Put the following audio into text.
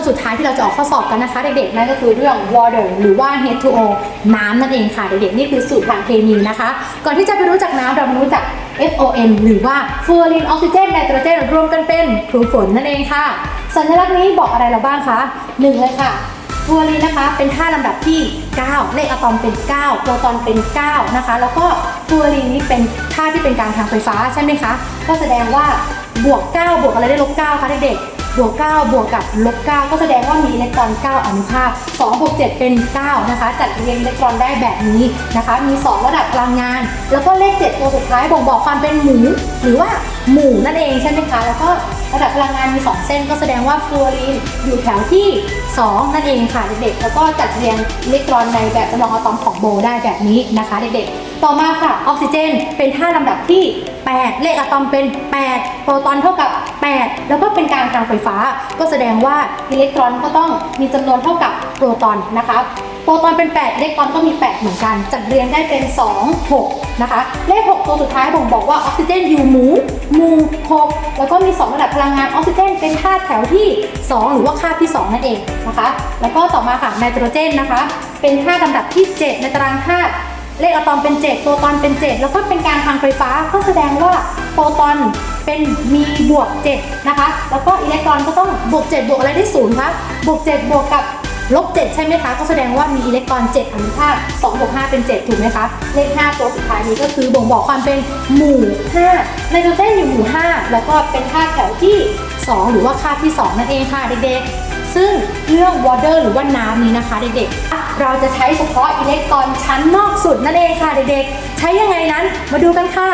รื่องสุดท้ายที่เราจะออกข้อสอบกันนะคะ เด็กๆนั่นก็คือเรื่อง water หรือว่า H2O น้ำนั่นเองค่ะ เด็กๆนี่คือสูตรทางเคมีนะคะ ก่อนที่จะไปรู้จักน้ำเรามารู้จัก FON หรือว่าฟูออรีนออกซิเจนไนโตรเจนรวมกันเป็นครูฝนนั่นเองค่ะ สัญลักษณ์นี้บอกอะไรเราบ้างคะหนึ่งเลยค่ะฟูออรีนนะคะเป็นท่าลำดับที่ 9 เลขอะตอมเป็น 9 โปรตอนเป็น 9 นะคะ แล้วก็ฟูออรีนนี้เป็นท่าที่เป็นการทางไฟฟ้าใช่ไหมคะ ก็แสดงว่าบวก 9 บวกอะไรได้ลบ 9 คะเด็กๆ บวก 9 บวกกับลบ 9 ก็แสดงว่ามีอิเล็กตรอน 9 อนุภาค 2 บวก 7 เป็น 9 นะคะ จัดเรียงอิเล็กตรอนได้แบบนี้นะคะ มี 2 ระดับพลังงาน แล้วก็เลข 7 ตัวสุดท้ายบ่งบอกความเป็นหมูหรือว่าหมู่นั่นเองใช่ไหมคะ แล้วก็ระดับพลังงานมี 2 เส้น ก็แสดงว่าฟลูออรีนอยู่แถวที่ 2 นั่นเองค่ะเด็กๆ แล้วก็จัดเรียงอิเล็กตรอนในแบบจำลองอะตอมของโบได้แบบนี้นะคะเด็กๆ ต่อมาค่ะออกซิเจนเป็นท่าลำดับที่ 8 เลขอะตอมเป็น 8 โปรตอนเท่ากับ8แป็นกางไฟฟ้า ก็แสดงว่าอิเล็กตรอนก็ต้องมีจำนวนเท่ากับโปรตอนนะคะโปรตอนเป็น 8 อิเล็กตรอนก็มี 8 เหมือนกัน จัดเรียงได้เป็น 2 6 นะคะ เลข 6 ตัวสุดท้ายบ่งบอกว่าออกซิเจนอยู่หมูหมู่6แล้วก็มี 2 ระดับพลังงานออกซิเจนเป็นธาตุแถวที่ 2 หรือว่าคาบที่ 2 นั่นเองนะคะ แล้วก็ต่อมาค่ะไนโตรเจนนะคะ เป็นธาตุลำดับที่ 7 ในตารางธาตุเลขอะตอมเป็น7โปรตอนเป็น 7 แล้วก็เป็นการทางไฟฟ้าก็แสดงว่า โปรตอนเป็นมีบวก7นะคะ แล้วก็อิเล็กตรอนก็ต้องบวก7บวกอะไรได้ศูนย์คะบวก7บวกกับลบ7ใช่ไหมคะ ก็แสดงว่ามีอิเล็กตรอน7อนุภาค2บวก5เป็น 7 ถูกไหมคะ เลข 5 ตัวสุดท้ายนี้ก็คือบ่งบอกความเป็นหมู่5ไนโตรเจนอยู่หมู่ 5 แล้วก็เป็นธาแถวที่ 2 หรือว่าค่าที่ 2 นั่นเองค่ะเด็กๆ ซึ่งเรื่อง water หรือว่าน้ำนี้นะคะเด็กๆ เราจะใช้เฉพาะอิเล็กตรอนชั้นนอกสุดนั่นเองค่ะเด็กๆ ใช้ยังไงนั้นมาดูกันค่ะ